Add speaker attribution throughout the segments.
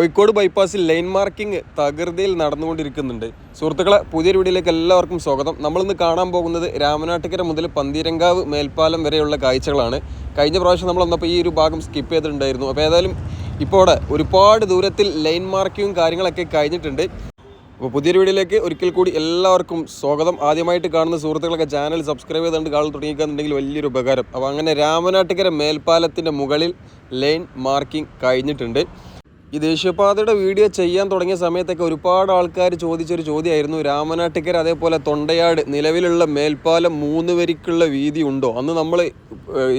Speaker 1: കോഴിക്കോട് ബൈപ്പാസിൽ line marking തകൃതിയിൽ നടന്നുകൊണ്ടിരിക്കുന്നുണ്ട്. സുഹൃത്തുക്കളെ പുതിയൊരു വീഡിയോയിലേക്ക് എല്ലാവർക്കും സ്വാഗതം. നമ്മളിന്ന് കാണാൻ പോകുന്നത് രാമനാട്ടുകര മുതൽ പന്തീരങ്കാവ് മേൽപ്പാലം വരെയുള്ള കാഴ്ചകളാണ്. കഴിഞ്ഞ പ്രാവശ്യം നമ്മൾ വന്നപ്പോൾ ഈ ഒരു ഭാഗം സ്കിപ്പ് ചെയ്തിട്ടുണ്ടായിരുന്നു. അപ്പോൾ ഏതായാലും ഇപ്പോൾ ഒരുപാട് ദൂരത്തിൽ ലൈൻ മാർക്കിങ്ങും കാര്യങ്ങളൊക്കെ കഴിഞ്ഞിട്ടുണ്ട്. അപ്പോൾ പുതിയൊരു വീഡിയോയിലേക്ക് ഒരിക്കൽ കൂടി എല്ലാവർക്കും സ്വാഗതം. ആദ്യമായിട്ട് കാണുന്ന സുഹൃത്തുക്കളൊക്കെ ചാനൽ സബ്സ്ക്രൈബ് ചെയ്തുകൊണ്ട് കാണാൻ തുടങ്ങിക്കാന്നുണ്ടെങ്കിൽ വലിയൊരു ഉപകാരം. അപ്പോൾ അങ്ങനെ രാമനാട്ടുകര മേൽപ്പാലത്തിന്റെ മുകളിൽ ലൈൻ മാർക്കിംഗ് കഴിഞ്ഞിട്ടുണ്ട്. ഈ ദേശീയപാതയുടെ വീഡിയോ ചെയ്യാൻ തുടങ്ങിയ സമയത്തൊക്കെ ഒരുപാട് ആൾക്കാർ ചോദിച്ചൊരു ചോദ്യമായിരുന്നു. രാമനാട്ടിക്കർ അതേപോലെ തൊണ്ടയാട് നിലവിലുള്ള മേൽപ്പാലം മൂന്ന് വരിക്കുള്ള വീതി ഉണ്ടോ? അന്ന് നമ്മൾ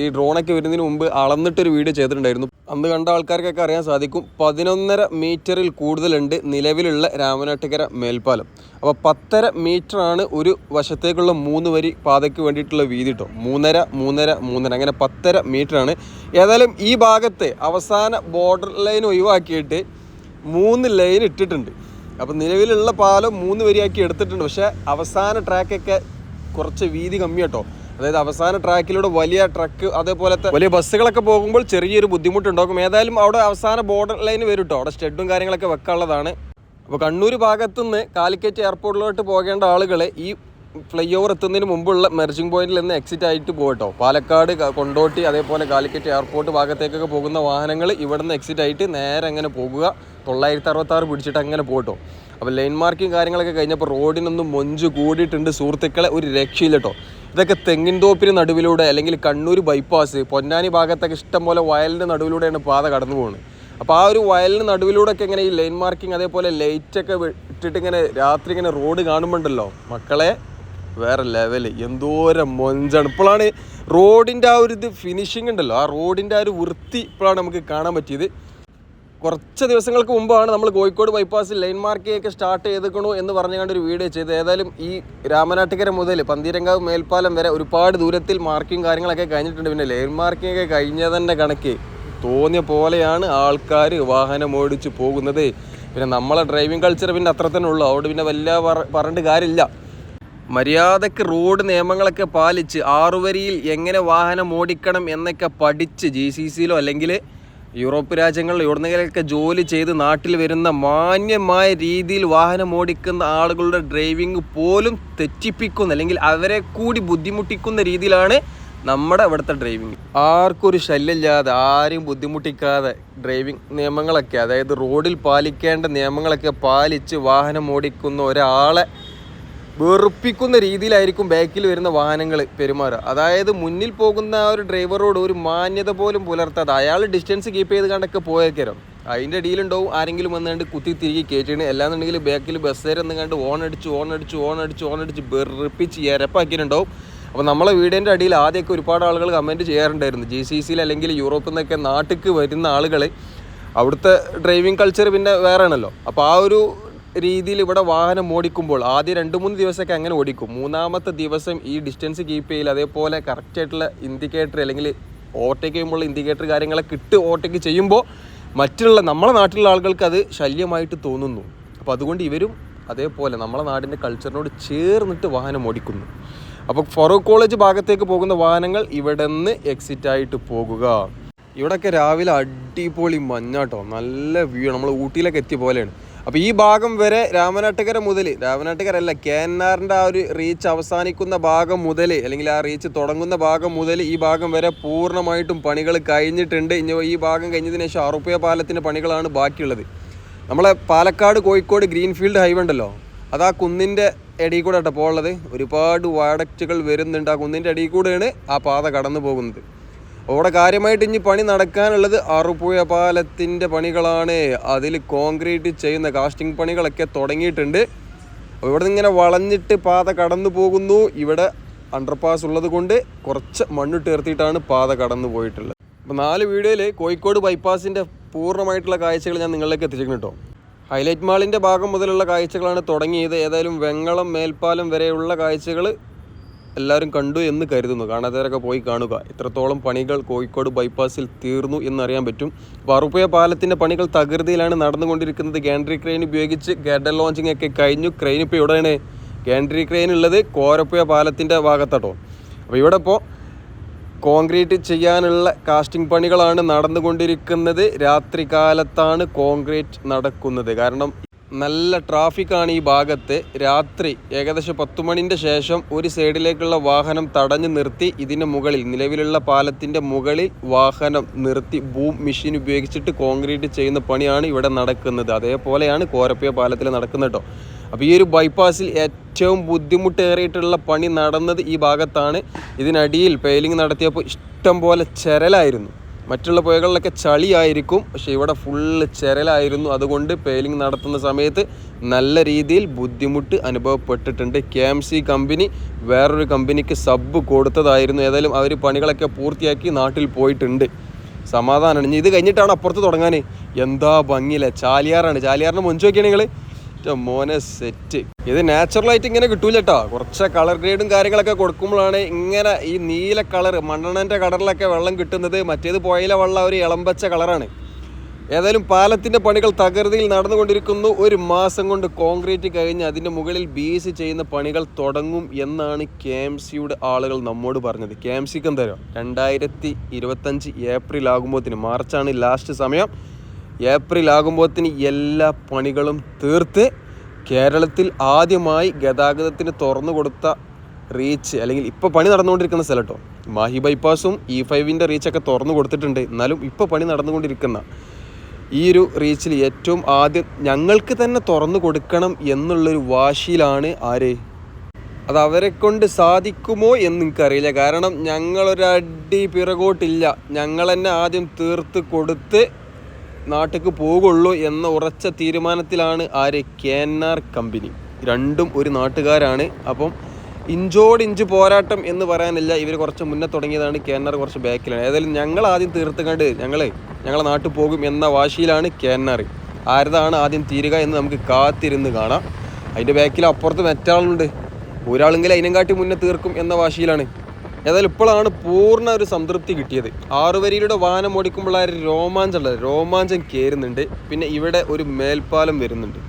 Speaker 1: ഈ ഡ്രോണൊക്കെ വരുന്നതിന് മുമ്പ് അളന്നിട്ടൊരു വീഡിയോ ചെയ്തിട്ടുണ്ടായിരുന്നു. അന്ന് കണ്ട ആൾക്കാർക്കൊക്കെ അറിയാൻ സാധിക്കും. പതിനൊന്നര മീറ്ററിൽ കൂടുതലുണ്ട് നിലവിലുള്ള രാമനാട്ടുകര മേൽപ്പാലം. അപ്പോൾ പത്തര മീറ്ററാണ് ഒരു വശത്തേക്കുള്ള മൂന്ന് വരി പാതയ്ക്ക് വേണ്ടിയിട്ടുള്ള വീതി കേട്ടോ മൂന്നര മൂന്നര മൂന്നര. അങ്ങനെ പത്തര മീറ്ററാണ്. ഏതായാലും ഈ ഭാഗത്തെ അവസാന ബോർഡർ ലൈൻ ഒഴിവാക്കിയിട്ട് മൂന്ന് ലൈൻ ഇട്ടിട്ടുണ്ട്. അപ്പോൾ നിലവിലുള്ള പാലം മൂന്ന് വരിയാക്കി എടുത്തിട്ടുണ്ട്. പക്ഷേ അവസാന ട്രാക്കൊക്കെ കുറച്ച് വീതി കമ്മി കേട്ടോ അതായത് അവസാന ട്രാക്കിലൂടെ വലിയ ട്രക്ക് അതേപോലത്തെ വലിയ ബസ്സുകളൊക്കെ പോകുമ്പോൾ ചെറിയൊരു ബുദ്ധിമുട്ടുണ്ടാകും. ഏതായാലും അവിടെ അവസാന ബോർഡർ ലൈൻ വരും കേട്ടോ അവിടെ സ്റ്റെഡും കാര്യങ്ങളൊക്കെ വെക്കാനുള്ളതാണ്. അപ്പോൾ കണ്ണൂർ ഭാഗത്തുനിന്ന് കാലിക്കറ്റ് എയർപോർട്ടിലോട്ട് പോകേണ്ട ആളുകളെ ഈ ഫ്ലൈ ഓവർ എത്തുന്നതിന് മുമ്പുള്ള മെർജിംഗ് പോയിന്റിൽ നിന്ന് എക്സിറ്റ് ആയിട്ട് പോകട്ടോ പാലക്കാട് കൊണ്ടോട്ടി അതേപോലെ കാലിക്കറ്റ് എയർപോർട്ട് ഭാഗത്തേക്കൊക്കെ പോകുന്ന വാഹനങ്ങൾ ഇവിടെ നിന്ന് എക്സിറ്റ് ആയിട്ട് നേരെ അങ്ങനെ പോകുക. തൊള്ളായിരത്തി അറുപത്താറ് പിടിച്ചിട്ട് അങ്ങനെ പോകട്ടോ അപ്പോൾ ലൈൻ മാർക്കിങ് കാര്യങ്ങളൊക്കെ കഴിഞ്ഞപ്പോൾ റോഡിനൊന്നും മൊഞ്ച് കൂടിയിട്ടുണ്ട് സുഹൃത്തുക്കളെ. ഒരു രക്ഷയില്ല കേട്ടോ ഇതൊക്കെ തെങ്ങിൻ തോപ്പിന് നടുവിലൂടെ അല്ലെങ്കിൽ കണ്ണൂർ ബൈപ്പാസ് പൊന്നാനി ഭാഗത്തൊക്കെ ഇഷ്ടം പോലെ വയലിന്റെ നടുവിലൂടെയാണ് പാത കടന്നു പോകുന്നത് അപ്പോൾ ആ ഒരു വയലിന് നടുവിലൂടെ ഒക്കെ ഇങ്ങനെ ഈ ലൈൻ മാർക്കിംഗ് അതേപോലെ ലൈറ്റൊക്കെ ഇട്ടിട്ട് ഇങ്ങനെ രാത്രി ഇങ്ങനെ റോഡ് കാണുമ്പോണ്ടല്ലോ. മക്കളെ വേറെ ലെവൽ എന്തോരം മൊഞ്ചാണ്. ഇപ്പോഴാണ് റോഡിന്റെ ആ ഒരു ഇത് ഫിനിഷിംഗ് ഉണ്ടല്ലോ. ആ റോഡിന്റെ ആ ഒരു വൃത്തി ഇപ്പോഴാണ് നമുക്ക് കാണാൻ പറ്റിയത്. കുറച്ച് ദിവസങ്ങൾക്ക് മുമ്പാണ് നമ്മൾ കോഴിക്കോട് ബൈപ്പാസിൽ ലൈൻ മാർക്കിംഗ് ഒക്കെ സ്റ്റാർട്ട് ചെയ്തേക്കണു എന്ന് പറഞ്ഞുകൊണ്ട് ഒരു വീഡിയോ ചെയ്ത് ഏതായാലും ഈ രാമനാട്ടുകര മുതൽ പന്തീരങ്കാവ് മേൽപ്പാലം വരെ ഒരുപാട് ദൂരത്തിൽ മാർക്കിങ് കാര്യങ്ങളൊക്കെ കഴിഞ്ഞിട്ടുണ്ട്. പിന്നെ ലൈൻ മാർക്കിംഗ് ഒക്കെ കഴിഞ്ഞതിന്റെ കണക്ക് തോന്നിയ പോലെയാണ് ആൾക്കാർ വാഹനം ഓടിച്ച് പോകുന്നത്. പിന്നെ നമ്മളെ ഡ്രൈവിംഗ് കൾച്ചർ പിന്നെ അത്ര തന്നെ ഉള്ളൂ. അവിടെ പിന്നെ വലിയ പറഞ്ഞിട്ട് കാര്യമില്ല. മര്യാദയ്ക്ക് റോഡ് നിയമങ്ങളൊക്കെ പാലിച്ച് ആറുവരിയിൽ എങ്ങനെ വാഹനം ഓടിക്കണം എന്നൊക്കെ പഠിച്ച് ജി സി സിയിലോ അല്ലെങ്കിൽ യൂറോപ്പ് രാജ്യങ്ങളിൽ എവിടുന്നെങ്കിലൊക്കെ ജോലി ചെയ്ത് നാട്ടിൽ വരുന്ന മാന്യമായ രീതിയിൽ വാഹനം ഓടിക്കുന്ന ആളുകളുടെ ഡ്രൈവിംഗ് പോലും തെറ്റിപ്പിക്കുന്ന അല്ലെങ്കിൽ അവരെ കൂടി ബുദ്ധിമുട്ടിക്കുന്ന രീതിയിലാണ് നമ്മുടെ ഇവിടുത്തെ ഡ്രൈവിംഗ് ആർക്കൊരു ശല്യമില്ലാതെ ആരെയും ബുദ്ധിമുട്ടിക്കാതെ ഡ്രൈവിംഗ് നിയമങ്ങളൊക്കെ അതായത് റോഡിൽ പാലിക്കേണ്ട നിയമങ്ങളൊക്കെ പാലിച്ച് വാഹനം ഓടിക്കുന്ന ഒരാളെ വെറുപ്പിക്കുന്ന രീതിയിലായിരിക്കും ബാക്കിൽ വരുന്ന വാഹനങ്ങൾ പെരുമാറുക. അതായത് മുന്നിൽ പോകുന്ന ആ ഒരു ഡ്രൈവറോട് ഒരു മാന്യത പോലും പുലർത്താതെ അയാൾ ഡിസ്റ്റൻസ് കീപ്പ് ചെയ്ത് കണ്ടൊക്കെ പോയേക്കരം. അതിന്റെ ഇടയിലുണ്ടാവും ആരെങ്കിലും വന്നുകൊണ്ട് കുത്തി തിരികെ കയറ്റിയാണ് അല്ലാന്നുണ്ടെങ്കിൽ ബാക്കിൽ ബസ്സേരെന്ന് കണ്ട് ഓൺ അടിച്ച് ഓൺ അടിച്ച് ഓൺ അടിച്ച് ഓൺ അടിച്ച് വെറുപ്പിച്ച് ഇരപ്പാക്കിയിട്ടുണ്ടാവും. അപ്പോൾ നമ്മളെ വീടിന്റെ അടിയിൽ ആദ്യമൊക്കെ ഒരുപാട് ആളുകൾ കമന്റ് ചെയ്യാറുണ്ടായിരുന്നു. ജി സി സിയിൽ അല്ലെങ്കിൽ യൂറോപ്പിൽ നിന്നൊക്കെ നാട്ടിലേക്ക് വരുന്ന ആളുകൾ അവിടുത്തെ ഡ്രൈവിംഗ് കൾച്ചർ പിന്നെ വേറെ ആണല്ലോ അപ്പോൾ ആ ഒരു രീതിയിൽ ഇവിടെ വാഹനം ഓടിക്കുമ്പോൾ ആദ്യം രണ്ട് മൂന്ന് ദിവസമൊക്കെ അങ്ങനെ ഓടിക്കും. മൂന്നാമത്തെ ദിവസം ഈ ഡിസ്റ്റൻസ് കീപ്പ് ചെയ്യില്ല അതേപോലെ കറക്റ്റ് ആയിട്ടുള്ള ഇൻഡിക്കേറ്റർ അല്ലെങ്കിൽ ഓവർടേക്ക് ചെയ്യുമ്പോൾ ഇൻഡിക്കേറ്റർ കാര്യങ്ങളൊക്കെ ഇട്ട് ഓവർടേക്ക് ചെയ്യുമ്പോൾ മറ്റുള്ള നമ്മളെ നാട്ടിലുള്ള ആളുകൾക്ക് അത് ശല്യമായിട്ട് തോന്നുന്നു. അപ്പോൾ അതുകൊണ്ട് ഇവരും അതേപോലെ നമ്മളെ നാടിന്റെ കൾച്ചറിനോട് ചേർന്നിട്ട് വാഹനം ഓടിക്കുന്നു. അപ്പോൾ ഫറൂഖ് കോളേജ് ഭാഗത്തേക്ക് പോകുന്ന വാഹനങ്ങൾ ഇവിടെ നിന്ന് എക്സിറ്റ് ആയിട്ട് പോകുക. ഇവിടെയൊക്കെ രാവിലെ അടിപൊളി മഞ്ഞാട്ടോ. നല്ല വ്യൂ നമ്മൾ ഊട്ടിയിലൊക്കെ എത്തിയ പോലെയാണ്. അപ്പോൾ ഈ ഭാഗം വരെ രാമനാട്ടുകര മുതൽ രാമനാട്ടുകര അല്ല കെ എൻ ആ ഒരു റീച്ച് അവസാനിക്കുന്ന ഭാഗം മുതൽ അല്ലെങ്കിൽ ആ റീച്ച് തുടങ്ങുന്ന ഭാഗം മുതൽ ഈ ഭാഗം വരെ പൂർണമായിട്ടും പണികൾ കഴിഞ്ഞിട്ടുണ്ട്. ഇനി ഈ ഭാഗം കഴിഞ്ഞതിന് ശേഷം അറുപ്പയ പാലത്തിന്റെ പണികളാണ് ബാക്കിയുള്ളത്. നമ്മളെ പാലക്കാട് കോഴിക്കോട് ഗ്രീൻഫീൽഡ് ഹൈവേ ഉണ്ടല്ലോ അത് ആ കുന്നിന്റെ ഇടയിൽ കൂടെ കേട്ടോ പോകുള്ളത് ഒരുപാട് വാഡക്റ്റുകൾ വരുന്നുണ്ട്. ആ കുന്നിന്റെ ഇടയിൽ കൂടെയാണ് ആ പാത കടന്നു പോകുന്നത് അവിടെ കാര്യമായിട്ട് ഇനി പണി നടക്കാനുള്ളത് ആറുപുഴ പാലത്തിന്റെ പണികളാണ്. അതിൽ കോൺക്രീറ്റ് ചെയ്യുന്ന കാസ്റ്റിംഗ് പണികളൊക്കെ തുടങ്ങിയിട്ടുണ്ട്. ഇവിടെ നിന്ന് ഇങ്ങനെ വളഞ്ഞിട്ട് പാത കടന്നു പോകുന്നു. ഇവിടെ അണ്ടർപാസ് ഉള്ളത് കൊണ്ട് കുറച്ച് മണ്ണിട്ട് ഉയർത്തിയിട്ടാണ് പാത കടന്നു പോയിട്ടുള്ളത്. അപ്പോൾ നാല് വീഡിയോയിൽ കോഴിക്കോട് ബൈപ്പാസിന്റെ പൂർണമായിട്ടുള്ള കാഴ്ചകൾ ഞാൻ നിങ്ങളിലേക്ക് എത്തിച്ചിരിക്കുന്നു കേട്ടോ. ഹൈലൈറ്റ് മാളിന്റെ ഭാഗം മുതലുള്ള കാഴ്ചകളാണ് തുടങ്ങിയത്. ഏതായാലും വെങ്ങളം മേൽപ്പാലം വരെയുള്ള കാഴ്ചകൾ എല്ലാവരും കണ്ടു എന്ന് കരുതുന്നു. കാണാത്തവരൊക്കെ പോയി കാണുക. ഇത്രത്തോളം പണികൾ കോഴിക്കോട് ബൈപ്പാസിൽ തീർന്നു എന്നറിയാൻ പറ്റും. വറുപ്പയ പാലത്തിന്റെ പണികൾ തകൃതിയിലാണ് നടന്നുകൊണ്ടിരിക്കുന്നത്. ഗാൻഡ്രി ക്രെയിൻ ഉപയോഗിച്ച് ഗഡൽ ലോഞ്ചിങ് ഒക്കെ കഴിഞ്ഞു. ക്രെയിൻ ഇപ്പോൾ ഇവിടെയാണ് ഗാൻഡ്രി ക്രെയിൻ ഉള്ളത് കോരപ്പുഴ പാലത്തിന്റെ ഭാഗത്തട്ടോ. അപ്പോൾ ഇവിടെ ഇപ്പോൾ കോൺക്രീറ്റ് ചെയ്യാനുള്ള കാസ്റ്റിംഗ് പണികളാണ് നടന്നുകൊണ്ടിരിക്കുന്നത്. രാത്രി കാലത്താണ് കോൺക്രീറ്റ് നടക്കുന്നത്. കാരണം നല്ല ട്രാഫിക്കാണ് ഈ ഭാഗത്ത്. രാത്രി ഏകദേശം പത്തു മണിന്റെ ശേഷം ഒരു സൈഡിലേക്കുള്ള വാഹനം തടഞ്ഞു നിർത്തി ഇതിന് മുകളിൽ നിലവിലുള്ള പാലത്തിന്റെ മുകളിൽ വാഹനം നിർത്തി ബൂം മെഷീൻ ഉപയോഗിച്ചിട്ട് കോൺക്രീറ്റ് ചെയ്യുന്ന പണിയാണ് ഇവിടെ നടക്കുന്നത്. അതേപോലെയാണ് കോരപ്പിയ പാലത്തിൽ നടക്കുന്നത് കേട്ടോ. അപ്പോൾ ഈ ഒരു ബൈപ്പാസിൽ ഏറ്റവും ബുദ്ധിമുട്ടേറിയിട്ടുള്ള പണി നടന്നത് ഈ ഭാഗത്താണ്. ഇതിനടിയിൽ പെയിലിംഗ് നടത്തിയപ്പോൾ ഇഷ്ടം പോലെ ചെരലായിരുന്നു. മറ്റുള്ള പുഴകളിലൊക്കെ ചളിയായിരിക്കും പക്ഷേ ഇവിടെ ഫുള്ള് ചിരലായിരുന്നു. അതുകൊണ്ട് പെയിലിംഗ് നടത്തുന്ന സമയത്ത് നല്ല രീതിയിൽ ബുദ്ധിമുട്ട് അനുഭവപ്പെട്ടിട്ടുണ്ട്. കെ എം സി കമ്പനി വേറൊരു കമ്പനിക്ക് സബ് കൊടുത്തതായിരുന്നു. ഏതായാലും അവർ പണികളൊക്കെ പൂർത്തിയാക്കി നാട്ടിൽ പോയിട്ടുണ്ട്. സമാധാനമാണ് ഇനി ഇത് കഴിഞ്ഞിട്ടാണ് അപ്പുറത്ത് തുടങ്ങാൻ? എന്താ ഭംഗിയില്ല? ചാലിയാറാണ്. ചാലിയാറിന് മുൻചോക്കിയാണ് നിങ്ങൾ മോനെ സെറ്റ് ഇത് നാച്ചുറലായിട്ട് ഇങ്ങനെ കിട്ടൂല കേട്ടോ കുറച്ച് കളർ ഗ്രേഡും കാര്യങ്ങളൊക്കെ കൊടുക്കുമ്പോഴാണ് ഇങ്ങനെ ഈ നീല കളർ മണ്ണെണ്ണന്റെ കളറിലൊക്കെ വെള്ളം കിട്ടുന്നത്. മറ്റേത് പുഴയിലെ വെള്ളം ഒരു ഇളമ്പച്ച കളറാണ് ഏതായാലും പാലത്തിന്റെ പണികൾ തകൃതിയിൽ നടന്നുകൊണ്ടിരിക്കുന്നു. ഒരു മാസം കൊണ്ട് കോൺക്രീറ്റ് കഴിഞ്ഞ് അതിന്റെ മുകളിൽ ബീസ് ചെയ്യുന്ന പണികൾ തുടങ്ങും എന്നാണ് കെ എം സിയുടെ ആളുകൾ നമ്മോട് പറഞ്ഞത്. കെ എം സിക്ക് എന്താ രണ്ടായിരത്തി ഇരുപത്തഞ്ച് ഏപ്രിൽ ആകുമ്പോഴത്തിന് മാർച്ചാണ് ലാസ്റ്റ് സമയം. ഏപ്രിൽ ആകുമ്പോഴത്തിന് എല്ലാ പണികളും തീർത്ത് കേരളത്തിൽ ആദ്യമായി ഗതാഗതത്തിന് തുറന്നു കൊടുത്ത റീച്ച് അല്ലെങ്കിൽ ഇപ്പോൾ പണി നടന്നുകൊണ്ടിരിക്കുന്ന സ്ഥലം കേട്ടോ മാഹി ബൈപ്പാസും ഇ ഫൈവിന്റെ റീച്ചൊക്കെ തുറന്നു കൊടുത്തിട്ടുണ്ട്. എന്നാലും ഇപ്പോൾ പണി നടന്നുകൊണ്ടിരിക്കുന്ന ഈ ഒരു റീച്ചിൽ ഏറ്റവും ആദ്യം ഞങ്ങൾക്ക് തന്നെ തുറന്നു കൊടുക്കണം എന്നുള്ളൊരു വാശിയിലാണ് ആര്? അത് അവരെ കൊണ്ട് സാധിക്കുമോ എന്ന് എനിക്കറിയില്ല കാരണം ഞങ്ങളൊരടി പിറകോട്ടില്ല. ഞങ്ങൾ തന്നെ ആദ്യം തീർത്ത് കൊടുത്ത് നാട്ടിലേക്ക് പോകുള്ളൂ എന്ന ഉറച്ച തീരുമാനത്തിലാണ് ആര് കേന്നാർ കമ്പനി. രണ്ടും ഒരു നാട്ടുകാരാണ്. അപ്പം ഇഞ്ചോട് ഇഞ്ച് പോരാട്ടം എന്ന് പറയാനില്ല. ഇവർ കുറച്ച് മുന്നേ തുടങ്ങിയതാണ് കേന്നാർ കുറച്ച് ബാക്കിലാണ്. ഏതായാലും ഞങ്ങൾ ആദ്യം തീർത്ത് കണ്ട് ഞങ്ങൾ ഞങ്ങളെ നാട്ടിൽ പോകും എന്ന വാശിയിലാണ് കേന്നാർ ആരതാണ് ആദ്യം തീരുക എന്ന് നമുക്ക് കാത്തിരുന്ന് കാണാം. അതിന്റെ ബാക്കിൽ അപ്പുറത്ത് മറ്റാളുണ്ട്. ഒരാളെങ്കിലും അതിനെക്കാട്ടി മുന്നേ തീർക്കും എന്ന വാശിയിലാണ് ഏതായാലും ഇപ്പോഴാണ് പൂർണ ഒരു സംതൃപ്തി കിട്ടിയത്. ആറുവരിയിലൂടെ വാനം ഓടിക്കുമ്പോൾ രോമാഞ്ചം ഉള്ളത് രോമാഞ്ചം കയറുന്നുണ്ട് പിന്നെ ഇവിടെ ഒരു മേൽപ്പാലം വരുന്നുണ്ട്.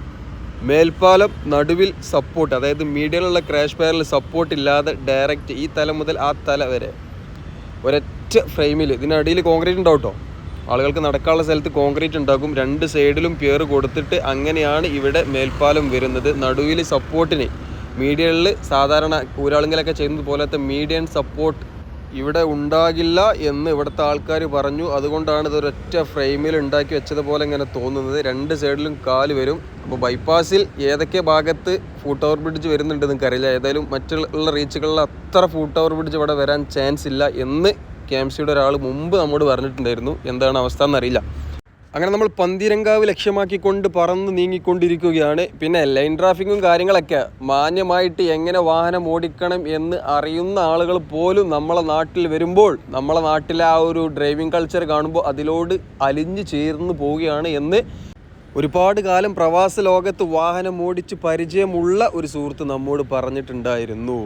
Speaker 1: മേൽപ്പാലം നടുവിൽ സപ്പോർട്ട് അതായത് മീഡിയയിലുള്ള ക്രാഷ് പയറിൽ സപ്പോർട്ട് ഇല്ലാതെ ഡയറക്റ്റ് ഈ തല മുതൽ ആ തല വരെ. ഒരൊറ്റ ഫ്രെയിമിൽ ഇതിനടിയിൽ കോൺക്രീറ്റ് ഉണ്ടാവും കേട്ടോ ആളുകൾക്ക് നടക്കാനുള്ള സ്ഥലത്ത് കോൺക്രീറ്റ് ഉണ്ടാക്കും രണ്ട് സൈഡിലും പിയർ കൊടുത്തിട്ട് അങ്ങനെയാണ് ഇവിടെ മേൽപ്പാലം വരുന്നത്. നടുവിൽ സപ്പോർട്ടിന് മീഡിയകളിൽ സാധാരണ ഊരാളുങ്കലൊക്കെ ചെയ്യുന്നത് പോലത്തെ മീഡിയൻ സപ്പോർട്ട് ഇവിടെ ഉണ്ടാകില്ല എന്ന് ഇവിടുത്തെ ആൾക്കാർ പറഞ്ഞു. അതുകൊണ്ടാണ് ഇതൊരൊറ്റ ഫ്രെയിമിൽ ഉണ്ടാക്കി വെച്ചതുപോലെ ഇങ്ങനെ തോന്നുന്നത്. രണ്ട് സൈഡിലും കാൽ വരും. അപ്പോൾ ബൈപ്പാസിൽ ഏതൊക്കെ ഭാഗത്ത് ഫൂട്ട് ഓവർ ബ്രിഡ്ജ് വരുന്നുണ്ട് നിങ്ങൾക്ക് അറിയില്ല ഏതായാലും മറ്റുള്ള റീച്ചുകളിൽ അത്ര ഫൂട്ട് ഓവർ ബ്രിഡ്ജ് ഇവിടെ വരാൻ ചാൻസ് ഇല്ല എന്ന് കെ എം സിയുടെ ഒരാൾ മുമ്പ് നമ്മോട് പറഞ്ഞിട്ടുണ്ടായിരുന്നു. എന്താണ് അവസ്ഥ എന്നറിയില്ല. അങ്ങനെ നമ്മൾ പന്തിരങ്കാവ് ലക്ഷ്യമാക്കിക്കൊണ്ട് പറന്ന് നീങ്ങിക്കൊണ്ടിരിക്കുകയാണ്. പിന്നെ ലൈൻ ട്രാഫിക്കും കാര്യങ്ങളൊക്കെ മാന്യമായിട്ട് എങ്ങനെ വാഹനം ഓടിക്കണം എന്ന് അറിയുന്ന ആളുകൾ പോലും നമ്മളെ നാട്ടിൽ വരുമ്പോൾ നമ്മളെ നാട്ടിലെ ആ ഒരു ഡ്രൈവിംഗ് കൾച്ചർ കാണുമ്പോൾ അതിലോട് അലിഞ്ഞു ചേർന്ന് പോവുകയാണ് എന്ന് ഒരുപാട് കാലം പ്രവാസ ലോകത്ത് വാഹനം ഓടിച്ച് പരിചയമുള്ള ഒരു സുഹൃത്ത് നമ്മോട് പറഞ്ഞിട്ടുണ്ടായിരുന്നു.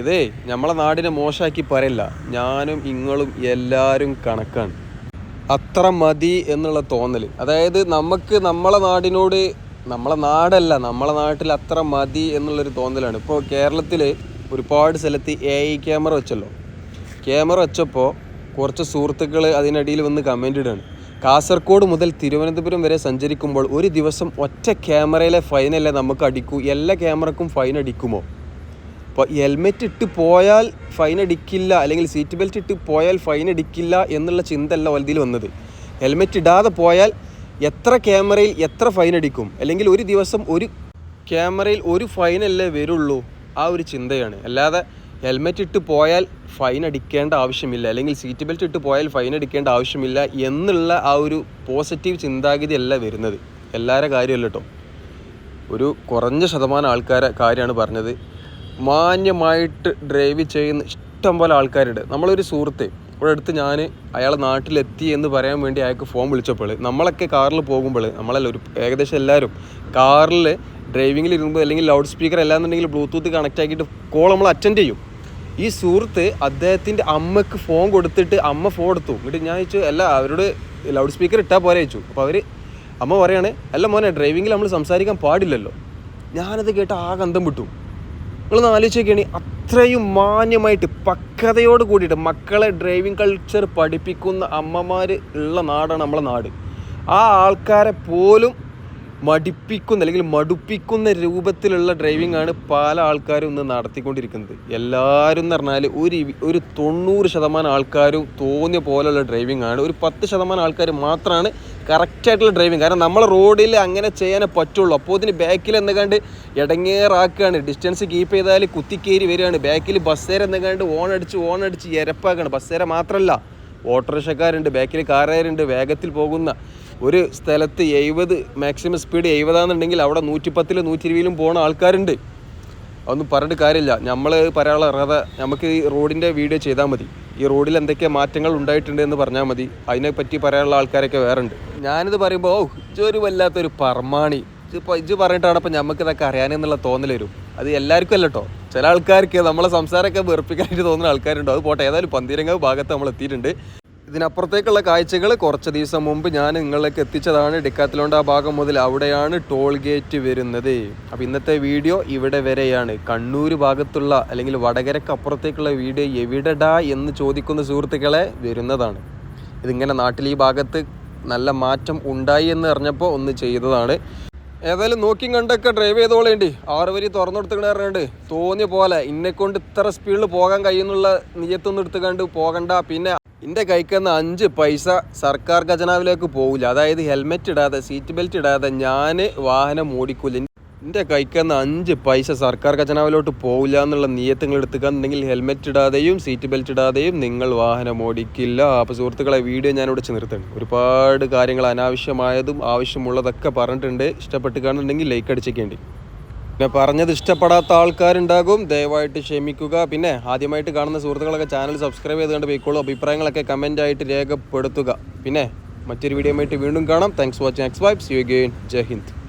Speaker 1: ഇതേ നമ്മളെ നാടിനെ മോശമാക്കി പറയില്ല. ഞാനും ഇങ്ങളും എല്ലാവരും കണക്കാണ്. അത്ര മതി എന്നുള്ള തോന്നൽ അതായത് നമുക്ക് നമ്മളെ നാടിനോട് നമ്മളെ നാടല്ല നമ്മളെ നാട്ടിൽ അത്ര മതി എന്നുള്ളൊരു തോന്നലാണ്. ഇപ്പോൾ കേരളത്തിൽ ഒരുപാട് സ്ഥലത്ത് എ ഐ ക്യാമറ വെച്ചല്ലോ. ക്യാമറ വെച്ചപ്പോൾ കുറച്ച് സുഹൃത്തുക്കൾ അതിനിടയിൽ വന്ന് കമന്റ് ഇടുകയാണ് കാസർഗോഡ് മുതൽ തിരുവനന്തപുരം വരെ സഞ്ചരിക്കുമ്പോൾ ഒരു ദിവസം ഒറ്റ ക്യാമറയിലെ ഫൈനല്ലേ നമുക്ക് അടിക്കൂ? എല്ലാ ക്യാമറക്കും ഫൈൻ അടിക്കുമോ? അപ്പോൾ ഹെൽമെറ്റ് ഇട്ട് പോയാൽ ഫൈൻ അടിക്കില്ല അല്ലെങ്കിൽ സീറ്റ് ബെൽറ്റ് ഇട്ട് പോയാൽ ഫൈൻ അടിക്കില്ല എന്നുള്ള ചിന്തയല്ല വലുതിൽ വന്നത്. ഹെൽമെറ്റ് ഇടാതെ പോയാൽ എത്ര ക്യാമറയിൽ എത്ര ഫൈൻ അടിക്കും? അല്ലെങ്കിൽ ഒരു ദിവസം ഒരു ക്യാമറയിൽ ഒരു ഫൈൻ അല്ലേ വരുള്ളൂ? ആ ഒരു ചിന്തയാണ്. അല്ലാതെ ഹെൽമെറ്റ് ഇട്ട് പോയാൽ ഫൈൻ അടിക്കേണ്ട ആവശ്യമില്ല അല്ലെങ്കിൽ സീറ്റ് ബെൽറ്റ് ഇട്ട് പോയാൽ ഫൈൻ അടിക്കേണ്ട ആവശ്യമില്ല എന്നുള്ള ആ ഒരു പോസിറ്റീവ് ചിന്താഗതി അല്ല വരുന്നത്. എല്ലാവരുടെ കാര്യമല്ല കേട്ടോ ഒരു കുറഞ്ഞ ശതമാനം ആൾക്കാരെ കാര്യമാണ് പറഞ്ഞത്. മാന്യമായിട്ട് ഡ്രൈവ് ചെയ്യുന്ന ഇഷ്ടം പോലെ ആൾക്കാരുണ്ട്. നമ്മളൊരു സുഹൃത്ത് ഇവിടെ അടുത്ത് ഞാൻ അയാൾ നാട്ടിലെത്തി എന്ന് പറയാൻ വേണ്ടി അയാൾക്ക് ഫോൺ വിളിച്ചപ്പോൾ നമ്മളൊക്കെ കാറിൽ പോകുമ്പോൾ നമ്മളല്ല ഒരു ഏകദേശം എല്ലാവരും കാറിൽ ഡ്രൈവിങ്ങിൽ ഇരുമ്പോൾ അല്ലെങ്കിൽ ലൗഡ് സ്പീക്കർ അല്ലാന്നുണ്ടെങ്കിൽ ബ്ലൂടൂത്ത് കണക്ട് ആക്കിയിട്ട് കോൾ നമ്മൾ അറ്റൻഡ് ചെയ്യും. ഈ സുഹൃത്ത് അദ്ദേഹത്തിന്റെ അമ്മയ്ക്ക് ഫോൺ കൊടുത്തിട്ട് അമ്മ ഫോൺ എടുത്തു. എന്നിട്ട് ഞാൻ ചോദിച്ചു അല്ല അവരോട് ലൗഡ് സ്പീക്കർ ഇട്ടാൽ പോരെ? ചോദിച്ചു. അപ്പോൾ അവർ അമ്മ പറയാണ് അല്ല മോനെ ഡ്രൈവിങ്ങിൽ നമ്മൾ സംസാരിക്കാൻ പാടില്ലല്ലോ. ഞാനത് കേട്ട് ആ ഗന്ധം വിട്ടു. നിങ്ങളൊന്ന് ആലോചിക്കുകയാണ് അത്രയും മാന്യമായിട്ട് പക്വതയോട് കൂടിയിട്ട് മക്കളെ ഡ്രൈവിംഗ് കൾച്ചർ പഠിപ്പിക്കുന്ന അമ്മമാർ ഉള്ള നാടാണ് നമ്മളെ നാട്. ആ ആൾക്കാരെ പോലും മടിപ്പിക്കുന്ന അല്ലെങ്കിൽ മടുപ്പിക്കുന്ന രൂപത്തിലുള്ള ഡ്രൈവിംഗ് ആണ് പല ആൾക്കാരും ഇന്ന് നടത്തിക്കൊണ്ടിരിക്കുന്നത്. എല്ലാവരും എന്ന് പറഞ്ഞാൽ ഒരു ഒരു തൊണ്ണൂറ് ശതമാനം ആൾക്കാരും തോന്നിയ പോലെയുള്ള ഡ്രൈവിംഗ് ആണ്. ഒരു പത്ത് ശതമാനം ആൾക്കാർ മാത്രമാണ് കറക്റ്റായിട്ടുള്ള ഡ്രൈവിങ് കാരണം നമ്മൾ റോഡിൽ അങ്ങനെ ചെയ്യാനേ പറ്റുള്ളൂ. അപ്പോൾ ഇതിന് ബാക്കിൽ എന്തെക്കാണ്ട് ഇടങ്ങേറാക്കുകയാണ് ഡിസ്റ്റൻസ് കീപ്പ് ചെയ്താൽ കുത്തിക്കേരി വരികയാണ്. ബാക്കിൽ ബസ്സേര എന്തെക്കാണ്ട് ഓൺ അടിച്ച് ഓൺ അടിച്ച് ഇരപ്പാക്കാണ്. ബസ്സേര മാത്രമല്ല ഓട്ടോറിക്ഷക്കാരുണ്ട് ബാക്കിൽ കാറുകാരുണ്ട് വേഗത്തിൽ പോകുന്ന ഒരു സ്ഥലത്ത് എഴുപത് മാക്സിമം സ്പീഡ് എഴുപതാണെന്നുണ്ടെങ്കിൽ അവിടെ നൂറ്റിപ്പത്തിൽ നൂറ്റി ഇരുപതിലും പോകുന്ന ആൾക്കാരുണ്ട്. അതൊന്നും പറഞ്ഞിട്ട് കാര്യമില്ല. നമ്മൾ പറയാനുള്ള അർഹത നമുക്ക് ഈ റോഡിന്റെ വീഡിയോ ചെയ്താൽ മതി. ഈ റോഡിൽ എന്തൊക്കെ മാറ്റങ്ങൾ ഉണ്ടായിട്ടുണ്ട് എന്ന് പറഞ്ഞാൽ മതി. അതിനെപ്പറ്റി പറയാനുള്ള ആൾക്കാരൊക്കെ വേറെ ഉണ്ട് ഞാനിത് പറയുമ്പോൾ ഓ ഒരു വല്ലാത്തൊരു പർമാണി ഇപ്പോൾ ഇജ് പറഞ്ഞിട്ടാണ് ഇപ്പം നമുക്ക് ഇതൊക്കെ അറിയാനെന്നുള്ള തോന്നൽ വരും. അത് എല്ലാവർക്കും അല്ല കേട്ടോ ചില ആൾക്കാർക്ക് നമ്മളെ സംസാരമൊക്കെ വെറുപ്പിക്കാനായിട്ട് തോന്നുന്ന ആൾക്കാരുണ്ടോ. അത് പോട്ടെ ഏതായാലും പന്തീരങ്ങ ഭാഗത്ത് നമ്മൾ എത്തിയിട്ടുണ്ട് ഇതിനപ്പുറത്തേക്കുള്ള കാഴ്ചകൾ കുറച്ച് ദിവസം മുമ്പ് ഞാൻ നിങ്ങളിലേക്ക് എത്തിച്ചതാണ്. ഡിക്കാത്തിലോണ്ട് ആ ഭാഗം മുതൽ അവിടെയാണ് ടോൾ ഗേറ്റ് വരുന്നത്. അപ്പോൾ ഇന്നത്തെ വീഡിയോ ഇവിടെ വരെയാണ്. കണ്ണൂർ ഭാഗത്തുള്ള അല്ലെങ്കിൽ വടകരക്ക് അപ്പുറത്തേക്കുള്ള വീഡിയോ എവിടെടാ എന്ന് ചോദിക്കുന്ന സുഹൃത്തുക്കളെ വരുന്നതാണ്. ഇതിങ്ങനെ നാട്ടിൽ ഈ ഭാഗത്ത് നല്ല മാറ്റം ഉണ്ടായി എന്ന് അറിഞ്ഞപ്പോൾ ഒന്ന് ചെയ്തതാണ്. ഏതായാലും നോക്കി കണ്ടൊക്കെ ഡ്രൈവ് ചെയ്തോളേണ്ടി ആറ് വരി തുറന്നെടുത്തുകൊണ്ട് പറഞ്ഞിട്ട് തോന്നിയ പോലെ ഇന്നെക്കൊണ്ട് ഇത്ര സ്പീഡിൽ പോകാൻ കഴിയുന്നുള്ള നിയത്തൊന്നും എടുത്ത് കണ്ട് പോകണ്ട. പിന്നെ എന്റെ കൈക്കുന്ന അഞ്ച് പൈസ സർക്കാർ ഖജനാവിലേക്ക് പോകില്ല അതായത് ഹെൽമെറ്റ് ഇടാതെ സീറ്റ് ബെൽറ്റ് ഇടാതെ ഞാൻ വാഹനം ഓടിക്കൂല. എന്റെ കൈക്കുന്ന അഞ്ച് പൈസ സർക്കാർ ഖജനാവിലോട്ട് പോകില്ല എന്നുള്ള നിയത്തങ്ങൾ എടുത്തുകണ്ടെങ്കിൽ ഹെൽമെറ്റ് ഇടാതെയും സീറ്റ് ബെൽറ്റ് ഇടാതെയും നിങ്ങൾ വാഹനം ഓടിക്കില്ല. അപ്പോൾ സുഹൃത്തുക്കളെ വീഡിയോ ഞാൻ ഇവിടെ നിർത്തണം ഒരുപാട് കാര്യങ്ങൾ അനാവശ്യമായതും ആവശ്യമുള്ളതൊക്കെ പറഞ്ഞിട്ടുണ്ട്. ഇഷ്ടപ്പെട്ട് കാണുന്നുണ്ടെങ്കിൽ ലൈക്ക് അടിച്ചേക്കേണ്ടി പിന്നെ പറഞ്ഞത് ഇഷ്ടപ്പെടാത്ത ആൾക്കാരുണ്ടാകും. ദയവായിട്ട് ക്ഷമിക്കുക. പിന്നെ ആദ്യമായിട്ട് കാണുന്ന സുഹൃത്തുക്കളൊക്കെ ചാനൽ സബ്സ്ക്രൈബ് ചെയ്തുകൊണ്ട് പോയിക്കോളൂ. അഭിപ്രായങ്ങളൊക്കെ കമന്റ് ആയിട്ട് രേഖപ്പെടുത്തുക. പിന്നെ മറ്റൊരു വീഡിയോ ആയിട്ട് വീണ്ടും കാണാം. Thanks watching X vibes you gain Jai Hind.